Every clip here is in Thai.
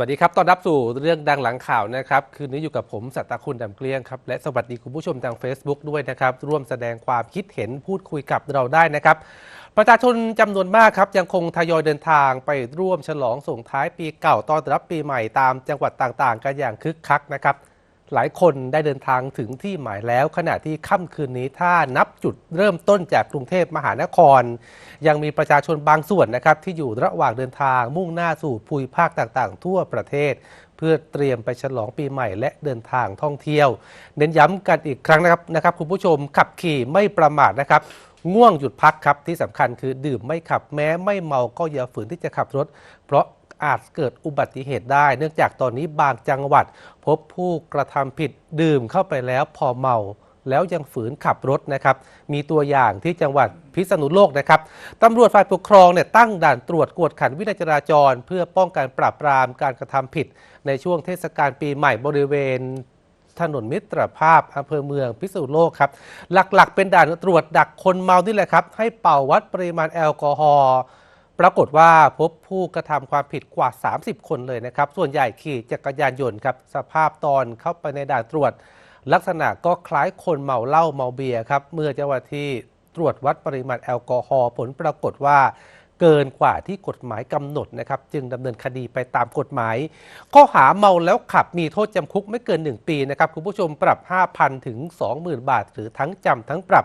สวัสดีครับต้อนรับสู่เรื่องดังหลังข่าวนะครับ คืนนี้อยู่กับผมสัตตคุณดำเกลี้ยงครับ และสวัสดีคุณผู้ชมทาง Facebook ด้วยนะครับ ร่วมแสดงความคิดเห็นพูดคุยกับเราได้นะครับ ประชาชนจำนวนมากครับ ยังคงทยอยเดินทางไปร่วมฉลองส่งท้ายปีเก่าต้อนรับปีใหม่ตามจังหวัดต่างๆ กันอย่างคึกคักนะครับ หลายคนได้เดินทางถึงที่หมายแล้ว ขณะที่ค่ำคืนนี้ถ้านับจุดเริ่มต้นจากกรุงเทพมหานคร ยังมีประชาชนบางส่วนนะครับ ที่อยู่ระหว่างเดินทางมุ่งหน้าสู่ภูมิภาคต่างๆ ทั่วประเทศ เพื่อเตรียมไปฉลองปีใหม่และเดินทางท่องเที่ยว เน้นย้ำกันอีกครั้งนะครับนะครับคุณผู้ชมขับขี่ไม่ประมาทนะครับง่วงหยุดพักครับที่สำคัญคือดื่มไม่ขับแม้ไม่เมาก็อย่าฝืนที่จะขับรถ เพราะ อาจเกิดอุบัติเหตุได้ เนื่องจากตอนนี้บางจังหวัด พบผู้กระทำผิดดื่มเข้าไปแล้วพอเมาแล้วยังฝืนขับรถนะครับ มีตัวอย่างที่จังหวัดพิษณุโลกนะครับตำรวจฝ่ายปกครองเนี่ยตั้งด่านตรวจกวดขันวินัยจราจร เพื่อป้องกันปราบปรามการกระทำผิด ในช่วงเทศกาลปีใหม่บริเวณถนนมิตรภาพอำเภอเมืองพิษณุโลกครับ หลักๆ เป็นด่านตรวจดักคนเมานี่แหละครับ ให้เป่าวัดปริมาณแอลกอฮอล์ ปรากฏว่าพบผู้กระทำความผิดกว่า 30 คนเลยนะครับ ส่วนใหญ่ขี่จักรยานยนต์ครับสภาพตอนเข้าไปในด่านตรวจ ลักษณะก็คล้ายคนเมาเหล้าเมาเบียร์ครับเมื่อเจ้าหน้าที่ตรวจวัดปริมาณแอลกอฮอล์ผลปรากฏว่าเกินกว่าที่กฎหมายกำหนดนะครับ จึงดำเนินคดีไปตามกฎหมาย ข้อหาเมาแล้วขับมีโทษจำคุกไม่เกิน 1 ปีนะครับ คุณผู้ชมปรับ 5,000 ถึง 20,000 บาท หรือทั้งจำทั้งปรับ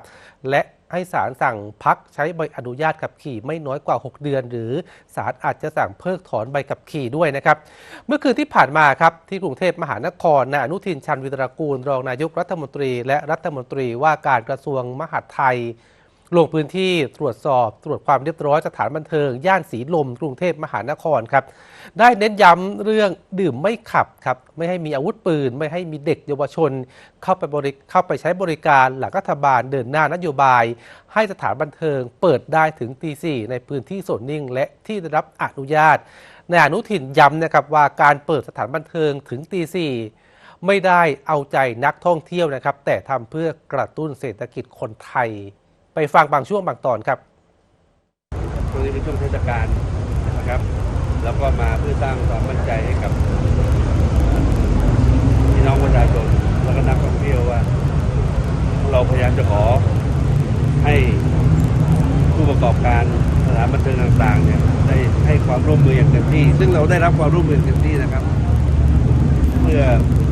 และ ให้ศาลสั่งพักใช้ใบอนุญาตขับขี่ไม่น้อยกว่า 6 เดือน หรือศาลอาจจะสั่งเพิกถอนใบขับขี่ด้วยนะครับ เมื่อคืนที่ผ่านมาครับที่กรุงเทพมหานครนายอนุทินชันวิตรากูล รองนายกรัฐมนตรี และรัฐมนตรีว่าการกระทรวงมหาดไทย ลงพื้นที่ตรวจสอบตรวจความเรียบร้อยสถานบันเทิง ย่านสีลม กรุงเทพมหานครครับ ได้เน้นย้ำเรื่องดื่มไม่ขับครับ ไม่ให้มีอาวุธปืน ไม่ให้มีเด็กเยาวชน เข้าไปบริเข้าไปใช้บริการหลังรัฐบาลเดินหน้านโยบาย ให้สถานบันเทิงเปิดได้ถึงตีสี่ในพื้นที่โซนนิ่ง และที่ได้รับอนุญาตนายอนุทินย้ำนะครับว่าการเปิดสถานบันเทิงถึงตีสี่ไม่ได้เอาใจนักท่องเที่ยวนะครับ แต่ทำเพื่อกระตุ้นเศรษฐกิจคนไทย ไปฟังบางช่วงบางตอนครับช่วงนี้เป็นช่วงเทศกาลนะครับ แล้วก็มาเพื่อสร้างความมั่นใจให้กับพี่น้องประชาชนแล้วก็นักท่องเที่ยวว่า เราพยายามจะขอให้ผู้ประกอบการสถานบันเทิงต่างๆเนี่ยได้ให้ความร่วมมืออย่างเต็มที่ ซึ่งเราได้รับความร่วมมืออย่างเต็มที่นะครับ เพื่อ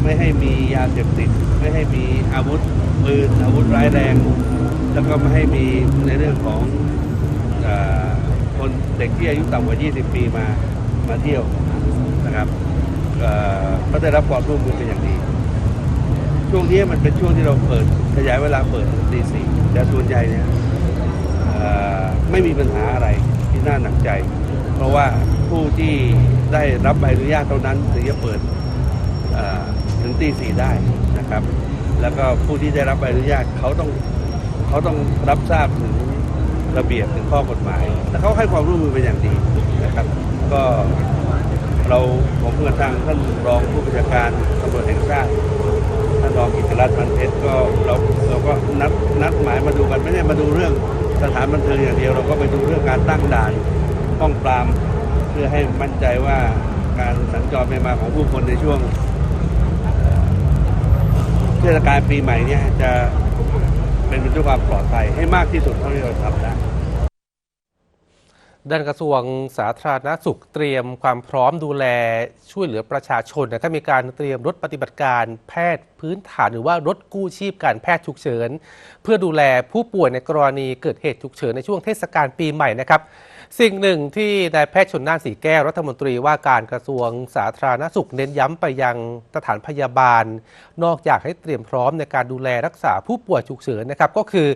ไม่ให้มียาเสพติด ไม่ให้มีอาวุธปืนอาวุธร้ายแรง แล้วก็ไม่ให้มีในเรื่องของอคนเด็กที่อายุต่ำกว่า 20 ปีมามาเที่ยวนะครับเอ่อก็ได้รับความร่วมมือเป็นอย่างดี ช่วงนี้มันเป็นช่วงที่เราเปิดขยายเวลาเปิดถึงตีสี่แต่ส่วนใหญ่เนี่ยไม่มีปัญหาอะไรที่น่าหนักใจ เพราะว่าผู้ที่ได้รับใบอนุญาตเท่านั้นถึงจะเปิดถึงตีสี่ได้นะครับ แล้วก็ผู้ที่ได้รับใบอนุญาตเขาต้อง เขาต้องรับทราบถึงระเบียบถึงข้อกฎหมายและเขาให้ความร่วมมือเป็นอย่างดีนะครับ ก็เราผมกับทางท่านรองผู้บัญชาการตำรวจแห่งชาติท่านรองกิตรัตน์มันเพชรก็เราเราก็นัดนัดหมายมาดูกันไม่ได้มาดูเรื่องสถานบันเทิงอย่างเดียวเราก็ไปดูเรื่องการตั้งด่านป้องปราม เพื่อให้มั่นใจว่าการสัญจรไปมาของผู้คนในช่วงเอ่อเทศกาลปีใหม่เนี่ยจะ เป็นไปด้วยความปลอดภัยให้มากที่สุดเท่าที่เราทำได้ด้านกระทรวงสาธารณสุขเตรียมความพร้อมดูแลช่วยเหลือประชาชนนะครับมีการเตรียมรถปฏิบัติการแพทย์พื้นฐานหรือว่ารถกู้ชีพการแพทย์ฉุกเฉิน เพื่อดูแลผู้ป่วยในกรณีเกิดเหตุฉุกเฉินในช่วงเทศกาลปีใหม่นะครับ สิ่งหนึ่งที่นายแพทย์ชนน่านสีแก้วรัฐมนตรีว่าการกระทรวงสาธารณสุขเน้นย้ำไปยังสถานพยาบาล นอกจากให้เตรียมพร้อมในการดูแลรักษาผู้ป่วยฉุกเฉินนะครับ ก็คือ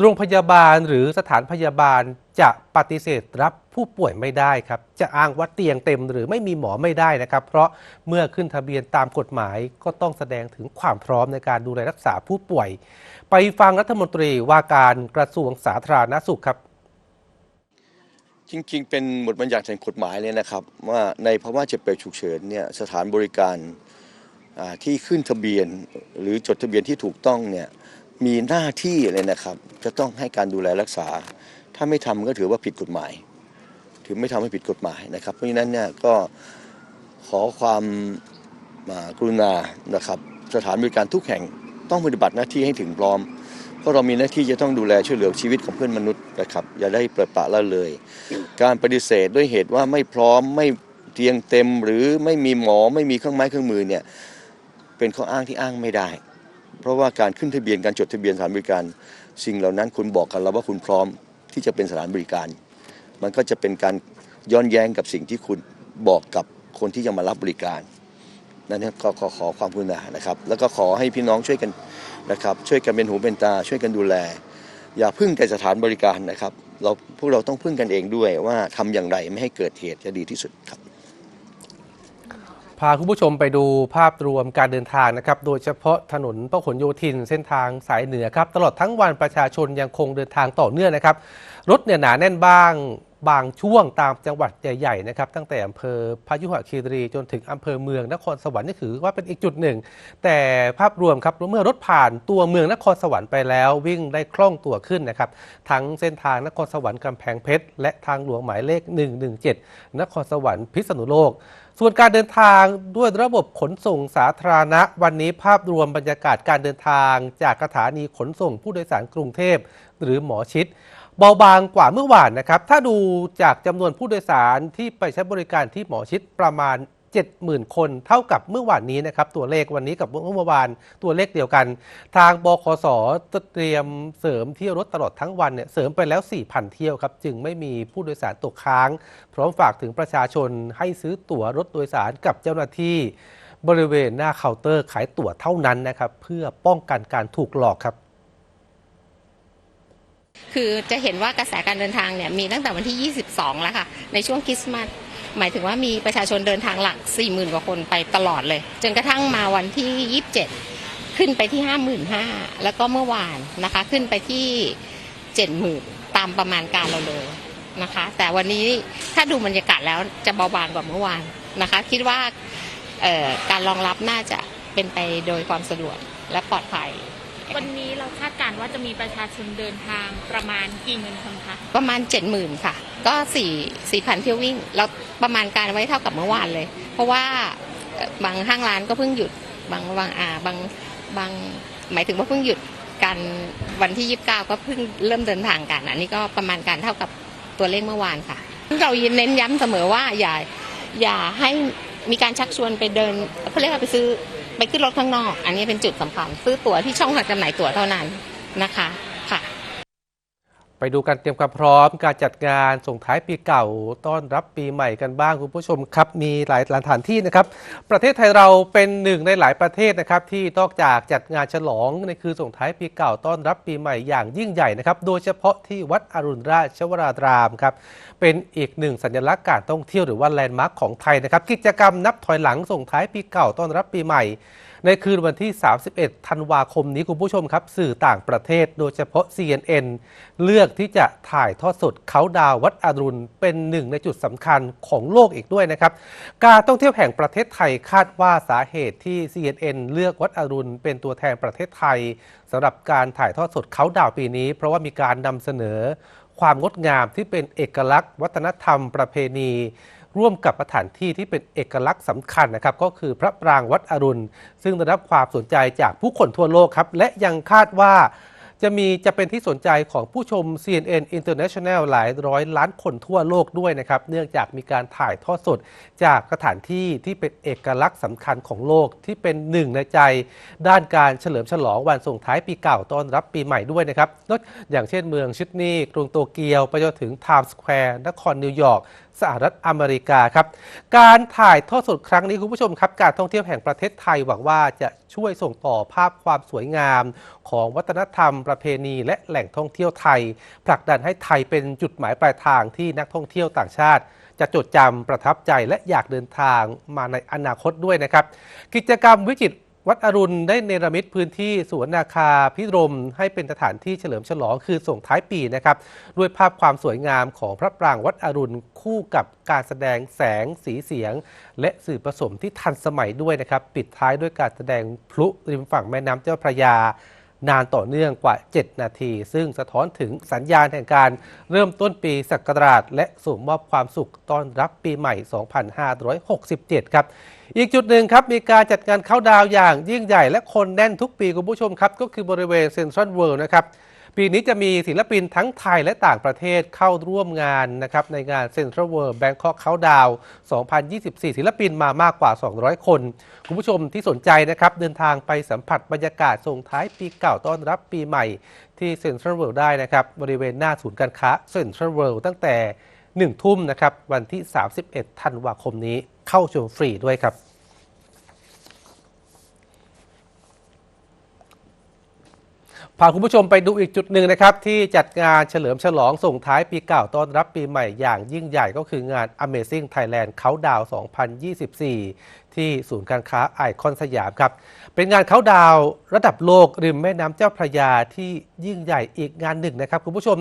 โรงพยาบาลหรือสถานพยาบาลจะปฏิเสธรับผู้ป่วยไม่ได้ครับ จะอ้างว่าเตียงเต็มหรือไม่มีหมอไม่ได้นะครับ เพราะเมื่อขึ้นทะเบียนตามกฎหมายก็ต้องแสดงถึงความพร้อมในการดูแลรักษาผู้ป่วย ไปฟังรัฐมนตรีว่าการกระทรวงสาธารณสุขครับ จริง ๆ เป็นบทบัญญัติแห่งกฎหมายเลยนะครับ ว่าในภาวะเจ็บป่วยฉุกเฉินเนี่ยสถานบริการที่ขึ้นทะเบียนหรือจดทะเบียนที่ถูกต้องเนี่ยมีหน้าที่เลยนะครับ จะต้องให้การดูแลรักษา ถ้าไม่ทำก็ถือว่าผิดกฎหมาย ถือไม่ทำให้ผิดกฎหมายนะครับเพราะฉะนั้นเนี่ยก็ขอความอ่ากรุณานะครับ สถานบริการทุกแห่งต้องปฏิบัติหน้าที่ให้ถึงพร้อม เพราะเรามีหน้าที่จะต้องดูแลช่วยเหลือชีวิตของเพื่อนมนุษย์นะครับอย่าได้เปรอะปะละเลย การปฏิเสธด้วยเหตุว่าไม่พร้อมไม่เตียงเต็มหรือไม่มีหมอไม่มีเครื่องไม้เครื่องมือเนี่ยเป็นข้ออ้างที่อ้างไม่ได้ เพราะว่าการขึ้นทะเบียนการจดทะเบียนสถานบริการ สิ่งเหล่านั้นคุณบอกกันแล้วว่าคุณพร้อมที่จะเป็นสถานบริการ มันก็จะเป็นการย้อนแย้งกับสิ่งที่คุณบอกกับคนที่จะมารับบริการนั่นก็ขอขอความกรุณานะครับ แล้วก็ขอให้พี่น้องช่วยกัน นะครับช่วยกันเป็นหูเป็นตาช่วยกันดูแล อย่าพึ่งแต่สถานบริการนะครับเราพวกเราต้องพึ่งกันเองด้วยว่าทำอย่างไรไม่ให้เกิดเหตุจะดีที่สุดครับ พาคุณผู้ชมไปดูภาพรวมการเดินทางนะครับ โดยเฉพาะถนนพหลโยธินเส้นทางสายเหนือครับ ตลอดทั้งวันประชาชนยังคงเดินทางต่อเนื่องนะครับ รถเนี่ยหนาแน่นบ้าง บางช่วงตามจังหวัดใหญ่ๆนะครับตั้งแต่อำเภอพยุหคีรีจนถึงอำเภอเมืองนครสวรรค์นี่ถือว่าเป็นอีกจุดหนึ่ง แต่ภาพรวมครับเมื่อรถผ่านตัวเมืองนครสวรรค์ไปแล้ว วิ่งได้คล่องตัวขึ้นนะครับทั้งเส้นทางนครสวรรค์กำแพงเพชรและทางหลวงหมายเลข 117 นครสวรรค์พิษณุโลก ส่วนการเดินทางด้วยระบบขนส่งสาธารณะ วันนี้ภาพรวมบรรยากาศการเดินทาง จากสถานีขนส่งผู้โดยสารกรุงเทพหรือหมอชิด เบาบางกว่าเมื่อวานนะครับ ถ้าดูจากจำนวนผู้โดยสารที่ไปใช้บริการที่หมอชิดประมาณ 70,000 คนเท่ากับเมื่อวานนี้นะครับ ตัวเลขวันนี้กับเมื่อวานตัวเลขเดียวกัน ทางบคสเตรียมเสริมเที่ยวรถตลอดทั้งวันเนี่ยเสริมไปแล้ว 4,000 เที่ยวครับ จึงไม่มีผู้โดยสารตกค้าง พร้อมฝากถึงประชาชนให้ซื้อตั๋วรถโดยสารกับเจ้าหน้าที่ บริเวณหน้าเคาน์เตอร์ขายตั๋วเท่านั้นนะครับเพื่อป้องกันการถูกหลอกครับ คือจะเห็นว่ากระแสการเดินทางเนี่ยมีตั้งแต่วันที่ 22 แล้วค่ะ ในช่วงคริสต์มาสหมายถึงว่ามีประชาชนเดินทางหลัก 40,000 กว่าคนไปตลอดเลย จนกระทั่งมาวันที่ 27 ขึ้นไปที่ 55,000 แล้วก็เมื่อวานนะคะ ขึ้นไปที่ 70,000 ตามประมาณการเราเลยนะคะ แต่วันนี้ถ้าดูบรรยากาศแล้วจะเบาบางกว่าเมื่อวานนะคะ คิดว่าการรองรับน่าจะเป็นไปโดยความสะดวกและปลอดภัย วันนี้เราคาดการณ์ว่าจะมีประชาชนเดินทางประมาณกี่หมื่นคนคะ ประมาณ 70,000 ค่ะ ก็4 4,000เที่ยววิ่ง เราประมาณการไว้เท่ากับเมื่อวานเลย เพราะว่าเอ่อบางห้างร้านก็เพิ่งหยุด บางบางอ่าบางบางหมายถึงว่าเพิ่งหยุดกันวันที่ 29 ก็เพิ่งเริ่มเดินทางกัน อันนี้ก็ประมาณการเท่ากับตัวเลขเมื่อวานค่ะ เราเน้นย้ำเสมอว่าอย่าอย่าให้มีการชักชวนไปเดินเขาเรียกว่าไปซื้อ ไปขึ้นรถข้างนอก อันนี้เป็นจุดสำคัญซื้อตั๋วที่ช่องจำหน่ายตั๋วเท่านั้นนะคะ ไปดูการเตรียมความพร้อมการจัดงานส่งท้ายปีเก่าต้อนรับปีใหม่กันบ้างคุณผู้ชมครับ มีหลายสถานที่นะครับ ประเทศไทยเราเป็นหนึ่งในหลายประเทศนะครับ ที่นอกจากจัดงานฉลองในคือส่งท้ายปีเก่าต้อนรับปีใหม่อย่างยิ่งใหญ่นะครับ โดยเฉพาะที่วัดอรุณราชวรารามครับเป็นอีกหนึ่งสัญลักษณ์การท่องเที่ยวหรือว่าแลนด์มาร์คของไทยนะครับ กิจกรรมนับถอยหลังส่งท้ายปีเก่าต้อนรับปีใหม่ ในคืนวันที่ 31 ธันวาคมนี้คุณผู้ชมครับ สื่อต่างประเทศโดยเฉพาะ CNN เลือกที่จะถ่ายทอดสดเขาดาววัดอรุณ เป็นหนึ่งในจุดสำคัญของโลกอีกด้วยนะครับ การท่องเที่ยวแห่งประเทศไทยคาดว่าสาเหตุที่ CNN เลือกวัดอรุณ เป็นตัวแทนประเทศไทยสำหรับการถ่ายทอดสดเขาดาวปีนี้ เพราะว่ามีการนำเสนอความงดงามที่เป็นเอกลักษณ์ วัฒนธรรมประเพณี ร่วมกับสถานที่ที่เป็นเอกลักษณ์สำคัญนะครับ ก็คือพระปรางวัดอรุณ ซึ่งได้รับความสนใจจากผู้คนทั่วโลกครับ และยังคาดว่าจะมีจะเป็นที่สนใจของผู้ชม CNN International หลายร้อยล้านคนทั่วโลกด้วยนะครับ เนื่องจากมีการถ่ายทอดสดจากสถานที่ที่เป็นเอกลักษณ์สำคัญของโลกที่เป็นหนึ่งในใจ ด้านการเฉลิมฉลองวันส่งท้ายปีเก่าต้อนรับปีใหม่ด้วยนะครับนอกอย่างเช่นเมืองชิดนีย์กรุงโตเกียว ไปจนถึงไทม์สแควร์นครนิวยอร์กสหรัฐอเมริกาครับ การถ่ายทอดสดครั้งนี้คุณผู้ชมครับ การท่องเที่ยวแห่งประเทศไทยหวังว่าจะช่วยส่งต่อภาพความสวยงาม ของวัฒนธรรมประเพณีและแหล่งท่องเที่ยวไทย ผลักดันให้ไทยเป็นจุดหมายปลายทางที่นักท่องเที่ยวต่างชาติ จะจดจำประทับใจและอยากเดินทางมาในอนาคตด้วยนะครับ กิจกรรมวิจิตร วัดอรุณได้เนรมิตพื้นที่สวนนาคาพิรมให้เป็นสถานที่เฉลิมฉลองคือส่งท้ายปีนะครับ ด้วยภาพความสวยงามของพระปรางวัดอรุณคู่กับการแสดงแสงสีเสียง และสื่อผสมที่ทันสมัยด้วยนะครับ ปิดท้ายด้วยการแสดงพลุริมฝั่งแม่น้ำเจ้าพระยา นานต่อเนื่องกว่า 7 นาที ซึ่งสะท้อนถึงสัญญาณแห่งการเริ่มต้นปีศักราช และส่งมอบความสุขต้อนรับปีใหม่ 2567 ครับ อีกจุดหนึ่งครับ มีการจัดงานเข้าดาวอย่างยิ่งใหญ่และคนแน่นทุกปีคุณผู้ชมครับ ก็คือบริเวณเซ็นทรัลเวิลด์นะครับ ปีนี้จะมีศิลปินทั้งไทยและต่างประเทศเข้าร่วมงานนะครับในงาน Central World Bangkok Countdown 2024 ศิลปินมามากกว่า 200 คน คุณผู้ชมที่สนใจนะครับเดินทางไปสัมผัสบรรยากาศส่งท้ายปีเก่าต้อนรับปีใหม่ที่ Central World ได้นะครับบริเวณหน้าศูนย์การค้า Central World ตั้งแต่ 1 ทุ่มนะครับวันที่ 31 ธันวาคมนี้เข้าชมฟรีด้วยครับ พาคุณผู้ชมไปดูอีกจุดหนึ่งนะครับที่จัดงานเฉลิมฉลองส่งท้ายปีเก่าต้อนรับปีใหม่อย่างยิ่งใหญ่ก็คืองาน Amazing Thailand Countdown 2024 ที่ศูนย์การค้าไอคอนสยามครับ เป็นงานเขาดาวระดับโลกริมแม่น้ำเจ้าพระยาที่ยิ่งใหญ่อีกงานหนึ่งนะครับคุณผู้ชม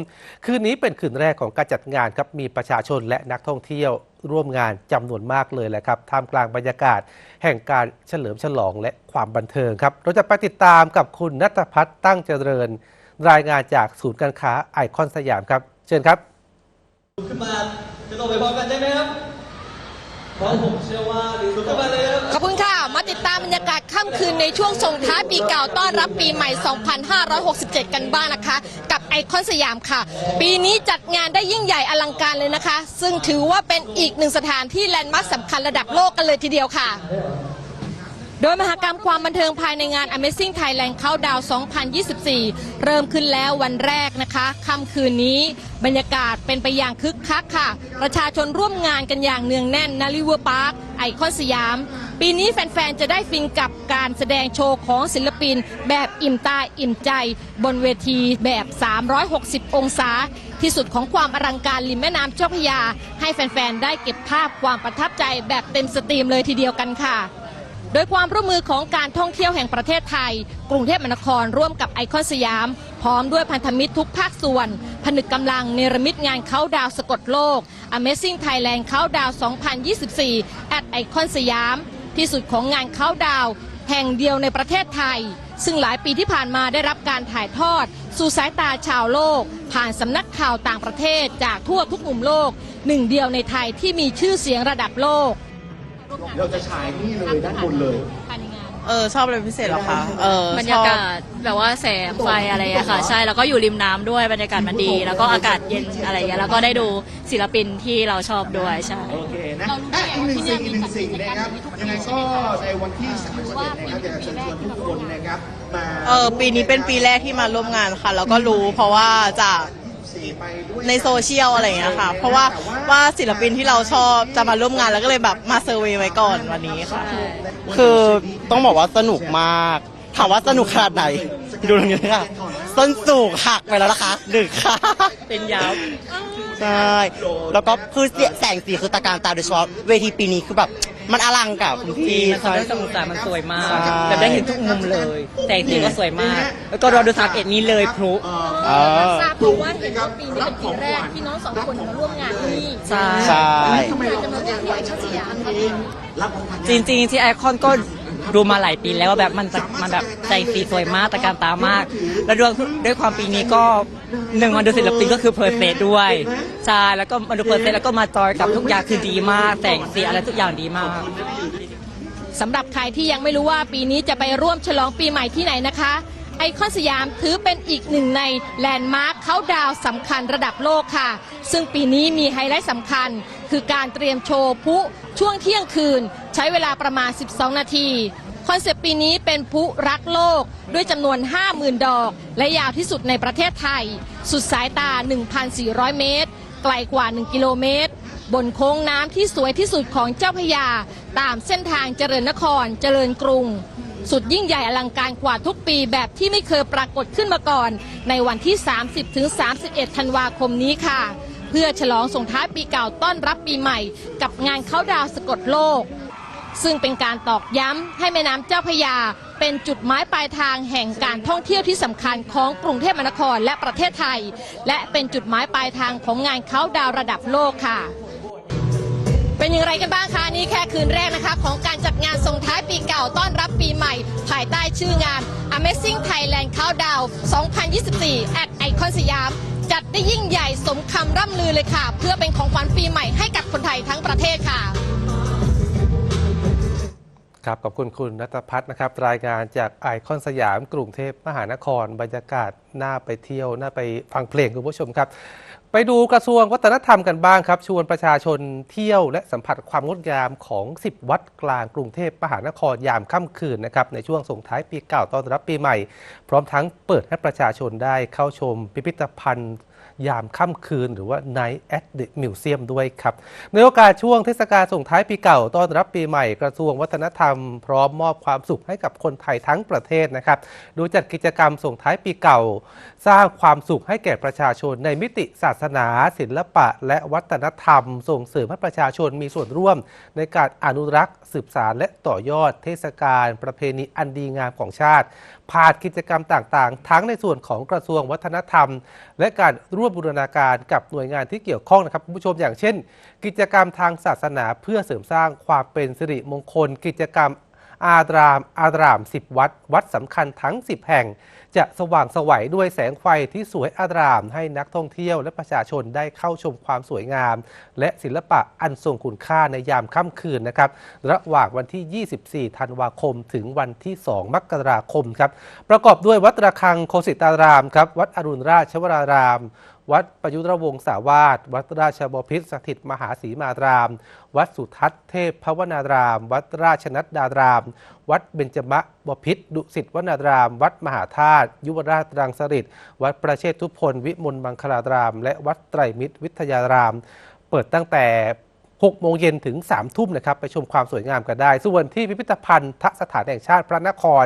คืนนี้เป็นคืนแรกของการจัดงานครับมีประชาชนและนักท่องเที่ยว ร่วมงานจำนวนมากเลยแหละครับท่ามกลางบรรยากาศ แห่งการเฉลิมฉลองและความบันเทิงครับ เราจะไปติดตามกับคุณนัทพัฒน์ตั้งเจริญ รายงานจากศูนย์การค้าไอคอนสยามครับ เชิญครับขึ้นมาจะลงไปพร้อมกันใช่ไหมครับเพราะผมเชื่อว่าหรือขึ้นมาเลยครับ ค่ำคืนในช่วงส่งท้ายปีเก่าต้อนรับปีใหม่ 2567 กันบ้างนะคะ กับไอคอนสยามค่ะ ปีนี้จัดงานได้ยิ่งใหญ่อลังการเลยนะคะ ซึ่งถือว่าเป็นอีกหนึ่งสถานที่แลนด์มาร์คสำคัญระดับโลกกันเลยทีเดียวค่ะโดยมหกรรมความบันเทิงภายในงาน Amazing Thailand Countdown 2024 เริ่มขึ้นแล้ววันแรกนะคะค่ำคืนนี้บรรยากาศเป็นไปอย่างคึกคักค่ะ ประชาชนร่วมงานกันอย่างเนืองแน่นนาริเวอร์พาร์คไอคอนสยาม ปีนี้แฟน ๆ จะได้ฟินกับการแสดงโชว์ของศิลปิน แบบอิ่มตาอิ่มใจ บนเวทีแบบ 360 องศา ที่สุดของความอลังการริมแม่น้ำเจ้าพระยา ให้แฟน ๆ ได้เก็บภาพความประทับใจแบบเต็มสตรีมเลยทีเดียวกันค่ะ โดยความร่วมมือของการท่องเที่ยวแห่งประเทศไทย กรุงเทพมหานครร่วมกับไอคอนสยาม พร้อมด้วยพันธมิตรทุกภาคส่วน ผนึกกำลังเนรมิตงานเขาดาวสะกดโลก Amazing Thailand เขาดาว2024 at ไอคอนสยาม ที่สุดของงานเขาดาวแห่งเดียวในประเทศไทย ซึ่งหลายปีที่ผ่านมาได้รับการถ่ายทอด สู่สายตาชาวโลก ผ่านสำนักข่าวต่างประเทศจากทั่วทุกมุมโลก หนึ่งเดียวในไทยที่มีชื่อเสียงระดับโลก เราจะฉายนี่เลยด้านบนเลย เออชอบอะไรพิเศษเหรอคะเออบรรยากาศแบบว่าแสงไฟอะไรอะค่ะ ใช่แล้วก็อยู่ริมน้ำด้วยบรรยากาศมันดี แล้วก็อากาศเย็นอะไรอย่างเงี้ยแล้วก็ได้ดูศิลปินที่เราชอบด้วยใช่ โอเคนะอะอีกหนึ่งสิ่งอีกหนึ่งสิ่งนะครับยังไงก็ในวันที่31นะครับอยากจะเชิญชวนทุกคนนะครับมา เออปีนี้เป็นปีแรกที่มาร่วมงานค่ะ แล้วก็รู้เพราะว่าจากสี่ไปด้วย ในโซเชียลอะไรอย่างเงี้ยค่ะ เพราะว่าว่าศิลปินที่เราชอบจะมาร่วมงานแล้วก็เลยแบบมาเซอร์เวย์ไว้ก่อนวันนี้ค่ะ คือต้องบอกว่าสนุกมากถามว่าสนุกขนาดไหน ดูตรงนี้ค่ะส้นสูงหักไปแล้วนะคะหนึ่งค่ะ เป็นยาวใช่แล้วก็คือเสียแสงสีคือตะการตาโดยเฉพาะเวทีปีนี้คือแบบ มันอลังกับคุณพี่ มันทำให้สมุทรสาครมันสวยมากใช่ แบบได้เห็นทุกมุมเลย แต่จริงๆก็สวยมาก แล้วก็รอดูสามเอ็ดนี้เลยพลุ เออ ทราบเพราะว่าเห็นว่าปีนี้เป็นปีแรกที่น้องสองคนมาร่วมงานที่นี่ใช่ ใช่ ทำไมจะมาร่วมที่ไอคอนสยามคะจริงๆที่ไอคอนก็ ดูมาหลายปีแล้วว่าแบบมันจะมันแบบใจสีสวยมากแตะการตามาก แล้วด้วยด้วยความปีนี้ก็หนึ่งมาดูศิลปินก็คือเพอร์เซด้วยใช่แล้วก็มาดูเพอร์เซแล้วก็มาจอยกับทุกอย่างคือดีมากแสงสีอะไรทุกอย่างดีมากสำหรับใครที่ยังไม่รู้ว่าปีนี้จะไปร่วมฉลองปีใหม่ที่ไหนนะคะไอคอนสยามถือเป็นอีกหนึ่งในแลนด์มาร์คเขาดาวสำคัญระดับโลกค่ะ ซึ่งปีนี้มีไฮไลท์สำคัญ คือการเตรียมโชว์พุช่วงเที่ยงคืน ใช้เวลาประมาณ 12 นาทีคอนเซปต์ปีนี้เป็นพลุรักโลกด้วยจำนวน 50,000 ดอก และยาวที่สุดในประเทศไทย สุดสายตา 1,400 เมตร ไกลกว่า 1 กิโลเมตร บนโค้งน้ำที่สวยที่สุดของเจ้าพยา ตามเส้นทางเจริญนครเจริญกรุง สุดยิ่งใหญ่อลังการกว่าทุกปีแบบที่ไม่เคยปรากฏขึ้นมาก่อน ในวันที่ 30ถึง31 ธันวาคมนี้ค่ะ เพื่อฉลองส่งท้ายปีเก่าต้อนรับปีใหม่ กับงานเข้าดาวสะกดโลก ซึ่งเป็นการตอกย้ำให้แม่น้ำเจ้าพระยา เป็นจุดหมายปลายทางแห่งการท่องเที่ยวที่สำคัญของกรุงเทพมหานครและประเทศไทย และเป็นจุดหมายปลายทางของงานเขาดาวระดับโลกค่ะเป็นอย่างไรกันบ้างคะนี่แค่คืนแรกนะคะ ของการจัดงานส่งท้ายปีเก่าต้อนรับปีใหม่ ภายใต้ชื่องาน Amazing Thailand Countdown 2024 at ไอคอนสยาม จัดได้ยิ่งใหญ่สมคำร่ำลือเลยค่ะ เพื่อเป็นของขวัญปีใหม่ให้กับคนไทยทั้งประเทศค่ะ ครับขอบคุณคุณนัทพัฒน์นะครับ รายงานจากไอคอนสยามกรุงเทพมหานคร บรรยากาศน่าไปเที่ยวน่าไปฟังเพลงคุณผู้ชมครับ ไปดูกระทรวงวัฒนธรรมกันบ้างครับ ชวนประชาชนเที่ยวและสัมผัสความงดงามของ 10 วัดกลางกรุงเทพมหานครยามค่ำคืนนะครับในช่วงส่งท้ายปีเก่าต้อนรับปีใหม่ พร้อมทั้งเปิดให้ประชาชนได้เข้าชมพิพิธภัณฑ์ ยามค่ำคืนหรือว่า Night at the Museum ด้วยครับ ในโอกาสช่วงเทศกาลส่งท้ายปีเก่าต้อนรับปีใหม่กระทรวงวัฒนธรรม พร้อมมอบความสุขให้กับคนไทยทั้งประเทศนะครับ โดยจัดกิจกรรมส่งท้ายปีเก่า สร้างความสุขให้แก่ประชาชนในมิติศาสนา ศิลปะ และวัฒนธรรม ส่งเสริมให้ประชาชนมีส่วนร่วม ในการอนุรักษ์ สืบสารและต่อยอดเทศกาลประเพณีอันดีงามของชาติ ผ่านกิจกรรมต่างๆ ทั้งในส่วนของกระทรวงวัฒนธรรม และการร่วมบูรณาการกับหน่วยงานที่เกี่ยวข้องนะครับคุณผู้ชมอย่างเช่น กิจกรรมทางศาสนาเพื่อเสริมสร้างความเป็นสิริมงคล กิจกรรม อาดรามอาดราม 10 วัด วัดสำคัญทั้ง 10 แห่ง จะสว่างสวัยด้วยแสงไฟที่สวยอาดราม ให้นักท่องเที่ยวและประชาชนได้เข้าชมความสวยงาม และศิลปะอันทรงคุณค่าในยามค่ำคืนนะครับ ระหว่างวันที่ 24 ธันวาคม ถึงวันที่ 2 มกราคมครับ ประกอบด้วยวัดระฆังโคสิตารามครับ วัดอรุณราชวราราม วัดประยุทธวงศาวาสวัดราชบพิษสถิตมหาศรีมาราม วัดสุทัศน์เทพพวนาราม วัดราชนัดดาราม วัดเบญจมะบพิษดุสิตวนาราม วัดมหาธาตุยุวราชรังสฤษวัดประเชษทุพล วิมลมังคลาราม และวัดไตรมิตรวิทยาราม เปิดตั้งแต่ 6 โมงเย็นถึง 3 ทุ่มนะครับไปชมความสวยงามกันได้ ส่วนที่พิพิธภัณฑ์ทสถานแห่งชาติพระนคร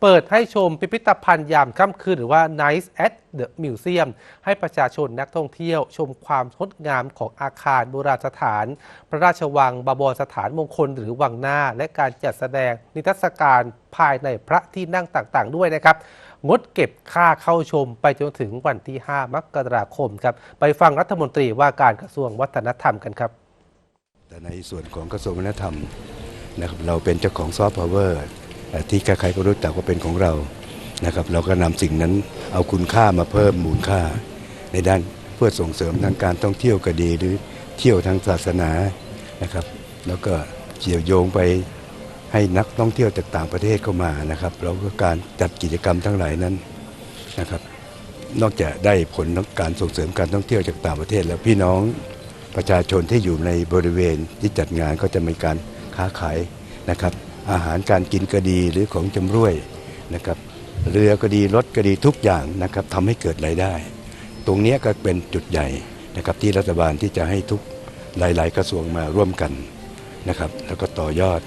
เปิดให้ชมพิพิธภัณฑ์ยามค่ำคืนหรือว่า Night at the Museum ให้ประชาชนนักท่องเที่ยว ชมความงดงามของอาคารโบราณสถาน พระราชวังบวรสถานมงคลหรือวังหน้า และการจัดแสดงนิทรรศการภายในพระที่นั่งต่างๆ ด้วยนะครับงดเก็บค่าเข้าชมไปจนถึงวันที่ 5 มกราคมครับ ไปฟังรัฐมนตรีว่าการกระทรวงวัฒนธรรมกันครับ แต่ในส่วนของกระทรวงวัฒนธรรมนะครับเราเป็นเจ้าของซอฟต์พาวเวอร์ที่ใครๆก็รู้จักว่าเป็นของเรานะครับเราก็นำสิ่งนั้นเอาคุณค่ามาเพิ่มมูลค่า ในด้านเพื่อส่งเสริมทางการท่องเที่ยวก็ดีหรือเที่ยวทางศาสนานะครับ แล้วก็เกี่ยวโยงไปให้นักท่องเที่ยวจากต่างประเทศเข้ามานะครับแล้วก็การจัดกิจกรรมทั้งหลายนั้นนะครับ นอกจากได้ผลของการส่งเสริมการท่องเที่ยวจากต่างประเทศแล้วพี่น้อง ประชาชนที่อยู่ในบริเวณที่จัดงานก็จะมีการค้าขายนะครับ อาหารการกินก็ดีหรือของจำร่วยนะครับเรือก็ดีรถก็ดีทุกอย่างนะครับทำให้เกิดรายได้ ตรงนี้ก็เป็นจุดใหญ่นะครับที่รัฐบาลที่จะให้ทุกหลาย ๆ กระทรวงมาร่วมกันนะครับ แล้วก็ต่อยอด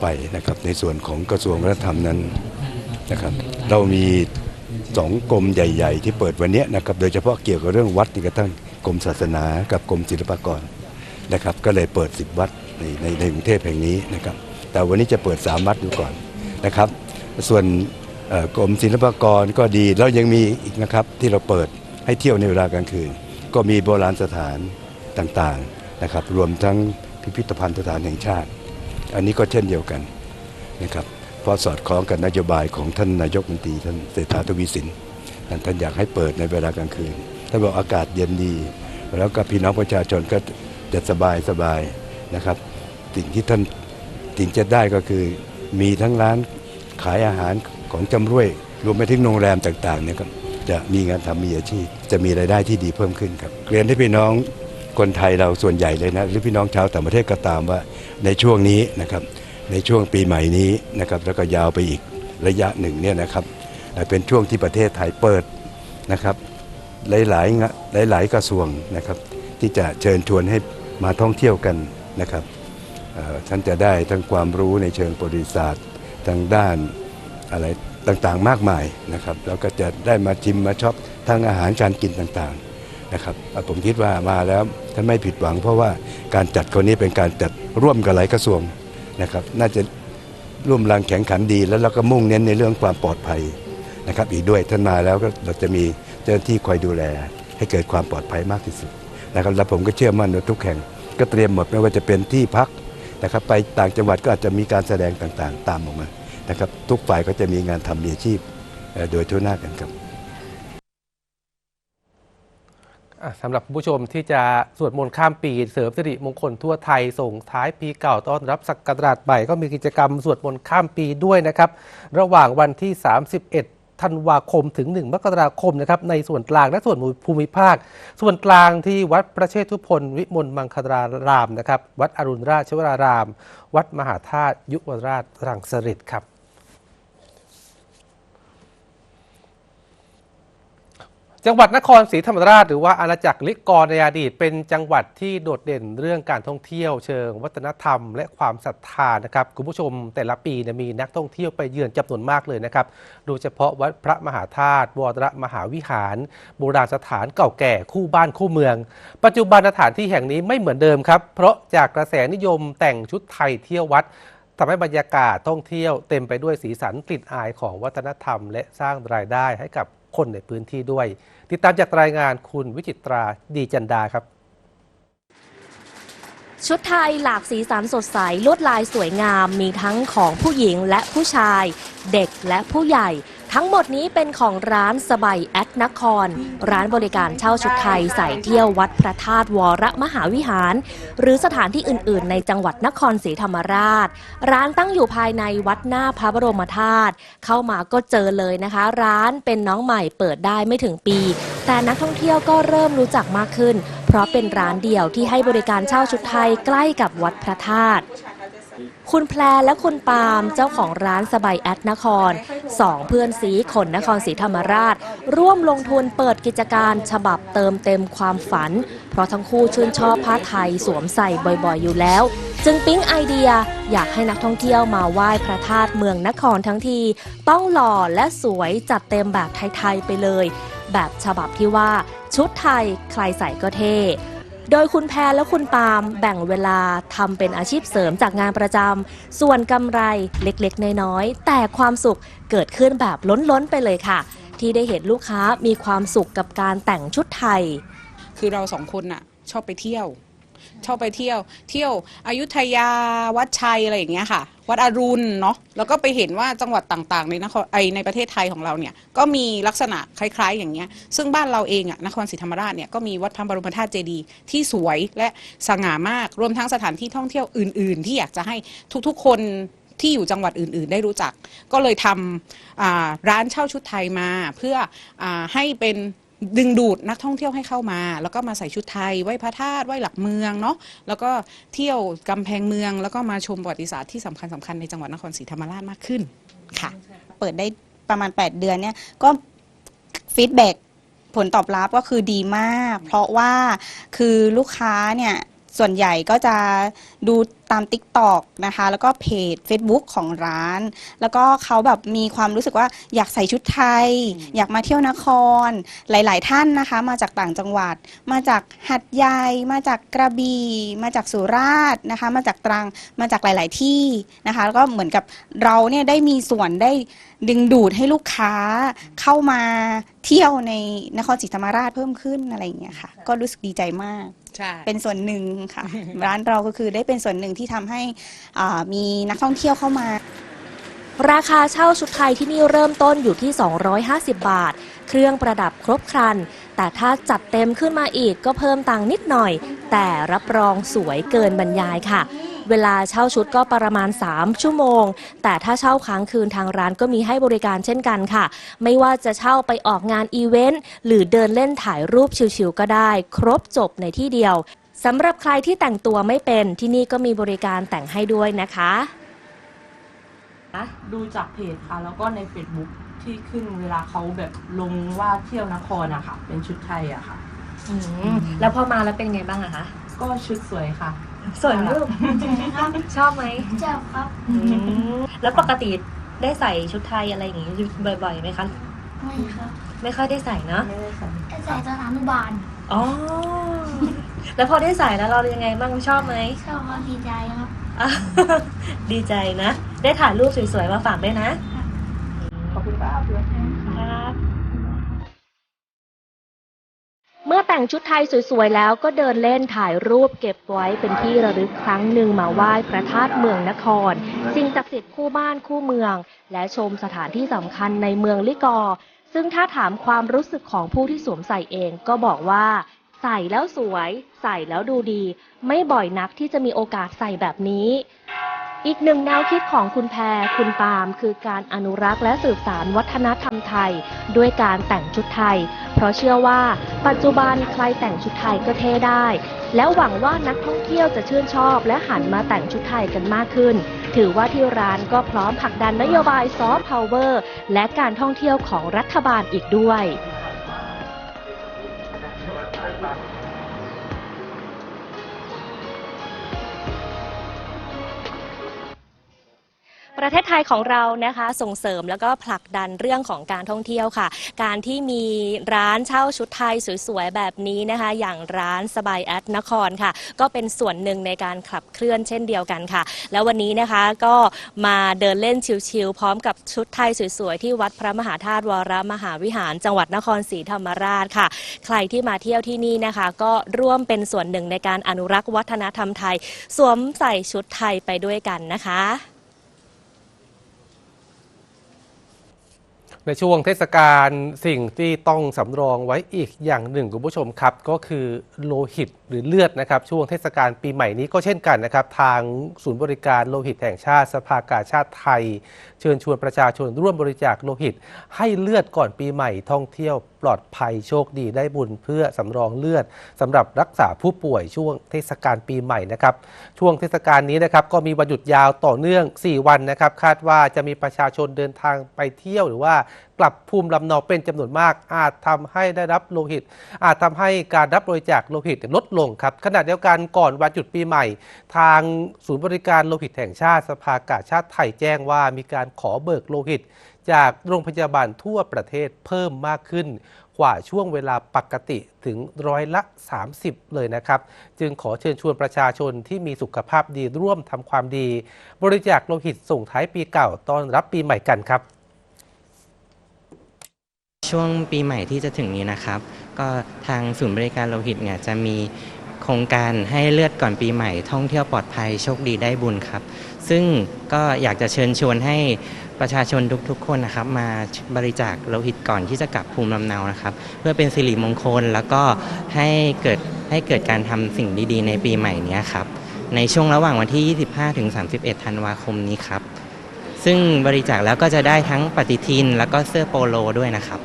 ไปนะครับในส่วนของกระทรวงวัฒนธรรมนั้นนะครับ เรามีสองกรมใหญ่ ๆ ที่เปิดวันนี้นะครับโดยเฉพาะเกี่ยวกับเรื่องวัดนี่กระทั่ง กรมศาสนากับกรมศิลปากรนะครับ ก็เลยเปิด 10 วัดในในในกรุงเทพแห่งนี้นะครับ แต่วันนี้จะเปิด 3 วัดดูก่อนนะครับ ส่วนกรมศิลปากรก็ดีแล้วยังมีอีกนะครับที่เราเปิดให้เที่ยวในเวลากลางคืน ก็มีโบราณสถานต่างๆนะครับ รวมทั้งพิพิธภัณฑ์สถานแห่งชาติ อันนี้ก็เช่นเดียวกันนะครับเพราะสอดคล้องกับนโยบายของท่านนายกมนตรีท่านเศรษฐาทวีสินท่านอยากให้เปิดในเวลากลางคืน ท่านบอกอากาศเย็นดี แล้วก็พี่น้องประชาชนก็จะสบายสบายนะครับ สิ่งที่ท่านสิ่งจะได้ก็คือมีทั้งร้านขายอาหารของจำรวย รวมไปถึงโรงแรมต่างๆเนี่ยครับจะมีงานทำมีอาชีพ จะมีรายได้ที่ดีเพิ่มขึ้นครับเรียนให้พี่น้องคนไทยเราส่วนใหญ่เลยนะหรือพี่น้องชาวต่างประเทศก็ตามว่าในช่วงนี้นะครับในช่วงปีใหม่นี้นะครับแล้วก็ยาวไปอีกระยะหนึ่งเนี่ยนะครับเอ่เป็นช่วงที่ประเทศไทยเปิดนะครับ หลายๆหลาย ๆ กระทรวงนะครับ ที่จะเชิญชวนให้มาท่องเที่ยวกันนะครับท่านจะได้ทั้งความรู้ในเชิงประวัติศาสตร์ทางด้านอะไรต่างๆ มากมายนะครับแล้วก็จะได้มาชิมมาช็อปทั้งอาหารการกินต่างๆนะครับเอ่ผมคิดว่ามาแล้วท่านไม่ผิดหวัง เพราะว่าการจัดคนนี้เป็นการจัดร่วมกับหลายกระทรวงนะครับ น่าจะร่วมแรงแข่งขันดี แล้วเราก็มุ่งเน้นในเรื่องความปลอดภัยนะครับ อีกด้วยท่านมาแล้วก็เราจะมี เจ้าหน้าที่คอยดูแล ให้เกิดความปลอดภัยมากที่สุดนะครับและผมก็เชื่อมั่นว่าทุกแห่งก็เตรียมหมดไม่ว่าจะเป็นที่พักนะครับไปต่างจังหวัดก็อาจจะมีการแสดงต่างๆ ตามออกมานะครับทุกฝ่ายก็จะมีงานทำมีอาชีพโดยทั่วหน้ากันครับสำหรับผู้ชมที่จะสวดมนต์ข้ามปีเสริมสิริมงคลทั่วไทยส่งท้ายปีเก่าต้อนรับศักราชใหม่ก็มีกิจกรรมสวดมนต์ข้ามปีด้วยนะครับ ระหว่างวันที่ 31 ธันวาคมถึง 1 มกราคมนะครับในส่วนกลางและส่วนภูมิภาค ส่วนกลางที่วัดพระเชตุพนวิมลมังคลารามนะครับวัดอรุณราชวราราม วัดมหาธาตุยุวราชรังสฤษครับ จังหวัดนครศรีธรรมราชหรือว่าอาณาจักรลิกรในอดีต เป็นจังหวัดที่โดดเด่นเรื่องการท่องเที่ยวเชิงวัฒนธรรม และความศรัทธานะครับคุณผู้ชมแต่ละปีเนี่ยมีนักท่องเที่ยวไปเยือนจำนวนมากเลยนะครับโดยเฉพาะวัดพระมหาธาตุวรมหาวิหาร โบราณสถานเก่าแก่คู่บ้านคู่เมือง ปัจจุบันสถานที่แห่งนี้ไม่เหมือนเดิมครับเพราะจากกระแสนิยมแต่งชุดไทยเที่ยววัดทำให้บรรยากาศท่องเที่ยวเต็มไปด้วยสีสันกลิ่นอายของวัฒนธรรม และสร้างรายได้ให้กับ คนในพื้นที่ด้วย ติดตามจากรายงานคุณวิจิตราดีจันดาครับชุดไทยหลากสีสันสดใสลวดลายสวยงามมีทั้งของผู้หญิงและผู้ชาย เด็กและผู้ใหญ่ ทั้งหมดนี้เป็นของร้านสบายแอดนคร ร้านบริการเช่าชุดไทยใส่เที่ยววัดพระธาตุวรมหาวิหาร หรือสถานที่อื่น ๆ ในจังหวัดนครศรีธรรมราช ร้านตั้งอยู่ภายในวัดหน้าพระบรมธาตุเข้ามาก็เจอเลยนะคะ ร้านเป็นน้องใหม่เปิดได้ไม่ถึงปี แต่นักท่องเที่ยวก็เริ่มรู้จักมากขึ้น เพราะเป็นร้านเดียวที่ให้บริการเช่าชุดไทยใกล้กับวัดพระธาตุ คุณแพรและคุณปาล์มเจ้าของร้านสบายแอดนครสองเพื่อนสีคนนครศรีธรรมราช ร่วมลงทุนเปิดกิจการฉบับเติมเต็มความฝัน เพราะทั้งคู่ชื่นชอบผ้าไทยสวมใส่บ่อยๆอยู่แล้ว จึงปิ๊งไอเดียอยากให้นักท่องเที่ยวมาไหว้พระธาตุเมืองนครทั้งที ต้องหล่อและสวยจัดเต็มแบบไทยๆไปเลย แบบฉบับที่ว่าชุดไทยใครใส่ก็เท่ โดยคุณแพรและคุณปาล์มแบ่งเวลาทำเป็นอาชีพเสริมจากงานประจำ ส่วนกำไรเล็กๆ น้อยๆ แต่ความสุขเกิดขึ้นแบบล้นๆไปเลยค่ะ ที่ได้เห็นลูกค้ามีความสุขกับการแต่งชุดไทย คือเราสองคนน่ะ ชอบไปเที่ยว ชอบไปเที่ยว เที่ยวอยุธยาวัดชัยอะไรอย่างเงี้ยค่ะ วัดอรุณเนาะแล้วก็ไปเห็นว่าจังหวัดต่างๆในนครไอในประเทศไทยของเราเนี่ยก็มีลักษณะคล้ายๆ อย่างเงี้ยซึ่งบ้านเราเองอะนครศรีธรรมราชเนี่ยก็มีวัดพระบรมธาตุเจดีย์ที่สวยและสง่ามากรวมทั้งสถานที่ท่องเที่ยวอื่น ๆ ที่อยากจะให้ทุกๆ คนที่อยู่จังหวัดอื่น ๆ ได้รู้จัก ก็เลยทำอ่าร้านเช่าชุดไทยมาเพื่ออาให้เป็น ดึงดูดนักท่องเที่ยวให้เข้ามา แล้วก็มาใส่ชุดไทยไหว้พระธาตุไหว้หลักเมืองเนาะแล้วก็เที่ยวกำแพงเมือง แล้วก็มาชมประวัติศาสตร์ที่สำคัญสำคัญในจังหวัดนครศรีธรรมราชมากขึ้นค่ะ เปิดได้ประมาณ 8 เดือนเนี่ยก็ฟีดแบ็กผลตอบรับก็คือดีมาก เพราะว่าคือลูกค้าเนี่ย ส่วนใหญ่ก็จะดูตาม Tik t o อกนะคะ แล้วก็เพจ Facebook ของร้าน แล้วก็เขาแบบมีความรู้สึกว่าอยากใส่ชุดไทย อยากมาเที่ยวนคร หลาย ๆ ท่านนะคะ มาจากต่างจังหวัด มาจากหัดใหญ่มาจากกระบี่มาจากสุราษฎร์นะคะ มาจากตรังมาจากหลาย ๆ ที่นะคะ แล้วก็เหมือนกับเราเนี่ยได้มีส่วนได้ดึงดูดให้ลูกค้าเข้ามาเที่ยวในนครศรีธรรมราชเพิ่มขึ้นอะไรอย่างเงี้ยค่ะ ก็รู้สึกดีใจมาก ใช่ เป็นส่วนหนึ่งค่ะ ร้านเราก็คือได้เป็นส่วนหนึ่งที่ทำให้อ่ามีนักท่องเที่ยวเข้ามา ราคาเช่าชุดไทยที่นี่เริ่มต้นอยู่ที่ 250 บาท เครื่องประดับครบครัน แต่ถ้าจัดเต็มขึ้นมาอีกก็เพิ่มตังค์นิดหน่อย แต่รับรองสวยเกินบรรยายค่ะ เวลาเช่าชุดก็ประมาณ 3 ชั่วโมง แต่ถ้าเช่าค้างคืนทางร้านก็มีให้บริการเช่นกันค่ะ ไม่ว่าจะเช่าไปออกงานอีเวนต์หรือเดินเล่นถ่ายรูปชิวๆก็ได้ ครบจบในที่เดียวสำหรับใครที่แต่งตัวไม่เป็นที่นี่ก็มีบริการแต่งให้ด้วยนะคะดูจากเพจค่ะ แล้วก็ใน Facebook ที่ขึ้นเวลาเขาแบบลงว่าเที่ยวนครอะค่ะ เป็นชุดไทยอะค่ะแล้วพอมาแล้วเป็นไงบ้างอะคะ ก็ชุดสวยค่ะ สวยลูกชอบไหมชอบครับแล้วปกติได้ใส่ชุดไทยอะไรอย่างงี้บ่อยๆไหมคะ ไม่ครับไม่ค่อยได้ใส่เนาะแต่ใส่ตอนอนุบาลอ๋อ แล้วพอได้ใส่แล้วเรายังไงบ้างชอบไหมชอบก็ดีใจครับอะ ดีใจนะ ได้ถ่ายรูปสวยๆมาฝากด้วยนะ ขอบคุณครับครั เมื่อแต่งชุดไทยสวยๆแล้วก็เดินเล่นถ่ายรูปเก็บไว้เป็นที่ระลึกครั้งหนึ่งมาไหว้พระธาตุเมืองนคร สิ่งศักดิ์สิทธิ์คู่บ้านคู่เมือง และชมสถานที่สำคัญในเมืองลิกอ ซึ่งถ้าถามความรู้สึกของผู้ที่สวมใส่เองก็บอกว่า ใส่แล้วสวย ใส่แล้วดูดี ไม่บ่อยนักที่จะมีโอกาสใส่แบบนี้ อีกหนึ่งแนวคิดของคุณแพรคุณปาล์มคือการอนุรักษ์และสืบสานวัฒนธรรมไทย ด้วยการแต่งชุดไทย เพราะเชื่อว่าปัจจุบันใครแต่งชุดไทยก็เท่ได้ แล้วหวังว่านักท่องเที่ยวจะชื่นชอบ และหันมาแต่งชุดไทยกันมากขึ้น ถือว่าที่ร้านก็พร้อมผลักดันนโยบายซอฟต์พาวเวอร์และการท่องเที่ยวของรัฐบาลอีกด้วย ประเทศไทยของเรานะคะส่งเสริมแล้วก็ผลักดันเรื่องของการท่องเที่ยวค่ะ การที่มีร้านเช่าชุดไทยสวยๆแบบนี้นะคะ อย่างร้านสบายแอดนครค่ะ ก็เป็นส่วนหนึ่งในการขับเคลื่อนเช่นเดียวกันค่ะ แล้ววันนี้นะคะก็มาเดินเล่นชิลๆพร้อมกับชุดไทยสวยๆที่วัดพระมหาธาตุวรมหาวิหาร จังหวัดนครศรีธรรมราชค่ะ ใครที่มาเที่ยวที่นี่นะคะ ก็ร่วมเป็นส่วนหนึ่งในการอนุรักษ์วัฒนธรรมไทย สวมใส่ชุดไทยไปด้วยกันนะคะ ในช่วงเทศกาลสิ่งที่ต้องสำรองไว้อีกอย่างหนึ่งคุณผู้ชมครับ ก็คือโลหิต หรือเลือดนะครับช่วงเทศกาลปีใหม่นี้ก็เช่นกันนะครับ ทางศูนย์บริการโลหิตแห่งชาติสภากาชาติไทย เชิญชวนประชาชนร่วมบริจาคโลหิต ให้เลือดก่อนปีใหม่ท่องเที่ยวปลอดภัยโชคดีได้บุญเพื่อสำรองเลือดสำหรับรักษาผู้ป่วยช่วงเทศกาลปีใหม่นะครับ ช่วงเทศกาลนี้นะครับก็มีวันหยุดยาวต่อเนื่อง 4 วันนะครับ คาดว่าจะมีประชาชนเดินทางไปเที่ยวหรือว่ากลับภูมิลำเนาเป็นจำนวนมาก อาจทำให้ได้รับโลหิต อาจทำให้การรับบริจาคโลหิตลดลงครับขณะเดียวกันก่อนวันหยุดปีใหม่ ทางศูนย์บริการโลหิตแห่งชาติสภากาชาติไทยแจ้งว่ามีการขอเบิกโลหิต จากโรงพยาบาลทั่วประเทศเพิ่มมากขึ้นกว่าช่วงเวลาปกติถึงร้อยละ 30 เลยนะครับ จึงขอเชิญชวนประชาชนที่มีสุขภาพดีร่วมทำความดี บริจาคโลหิตส่งท้ายปีเก่าต้อนรับปีใหม่กันครับ ช่วงปีใหม่ที่จะถึงนี้นะครับ ก็ทางศูนย์บริการโลหิตเนี่ยจะมีโครงการให้เลือดก่อนปีใหม่ท่องเที่ยวปลอดภัยโชคดีได้บุญครับ ซึ่งก็อยากจะเชิญชวนให้ประชาชนทุกๆคนนะครับ มาบริจาคโลหิตก่อนที่จะกลับภูมิลำเนานะครับ เพื่อเป็นสิริมงคลแล้วก็ให้เกิดให้เกิดการทำสิ่งดีๆ ในปีใหม่นี้ครับ ในช่วงระหว่างวันที่ 25ถึง31 ธันวาคมนี้ครับ ซึ่งบริจาคแล้วก็จะได้ทั้งปฏิทินแล้วก็เสื้อโปโลด้วยนะครับ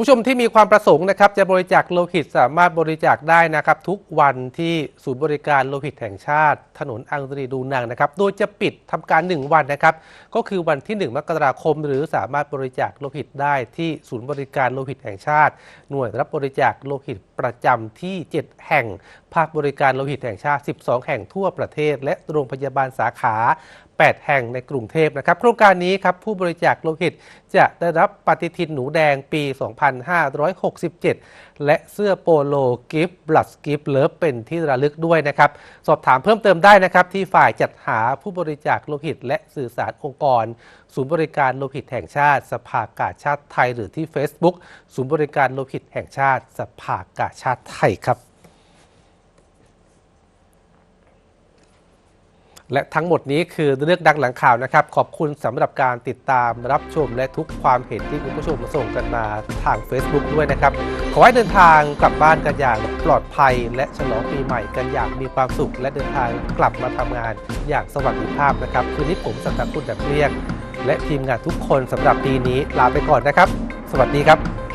ผู้ชมที่มีความประสงค์นะครับจะบริจาคโลหิตสามารถบริจาคได้นะครับทุกวันที่ศูนย์บริการโลหิตแห่งชาติ ถนนอังรีดูนังนะครับโดยจะปิดทำการ 1 วันนะครับก็คือวันที่ 1 มกราคม หรือสามารถบริจาคโลหิตได้ที่ศูนย์บริการโลหิตแห่งชาติ หน่วยรับบริจาคโลหิตประจำที่ 7 แห่ง ภาคบริการโลหิตแห่งชาติ 12 แห่งทั่วประเทศ และโรงพยาบาลสาขา 8 แห่งในกรุงเทพนะครับ โครงการนี้ครับผู้บริจาคโลหิตจะได้รับปฏิทินหนูแดงปี 2567 และเสื้อโปโลกิฟต์บลัดกิฟต์เลิฟเป็นที่ระลึกด้วยนะครับ สอบถามเพิ่มเติมได้นะครับ ที่ฝ่ายจัดหาผู้บริจาคโลหิต และสื่อสารองค์กร ศูนย์บริการโลหิตแห่งชาติ สภากาชาติไทย หรือที่ Facebook ศูนย์บริการโลหิตแห่งชาติ สภากาชาติไทยครับ และทั้งหมดนี้คือเรื่องดังหลังข่าวนะครับ ขอบคุณสำหรับการติดตามรับชมและทุกความเห็นที่คุณผู้ชมส่งกันมาทาง Facebook ด้วยนะครับ ขอให้เดินทางกลับบ้านกันอย่างปลอดภัย และฉลองปีใหม่กันอย่างมีความสุข และเดินทางกลับมาทำงานอย่างสวัสดิภาพนะครับ คืนนี้ผมสัตย์คุณแบบเรียก และทีมงานทุกคนสำหรับปีนี้ลาไปก่อนนะครับ สวัสดีครับ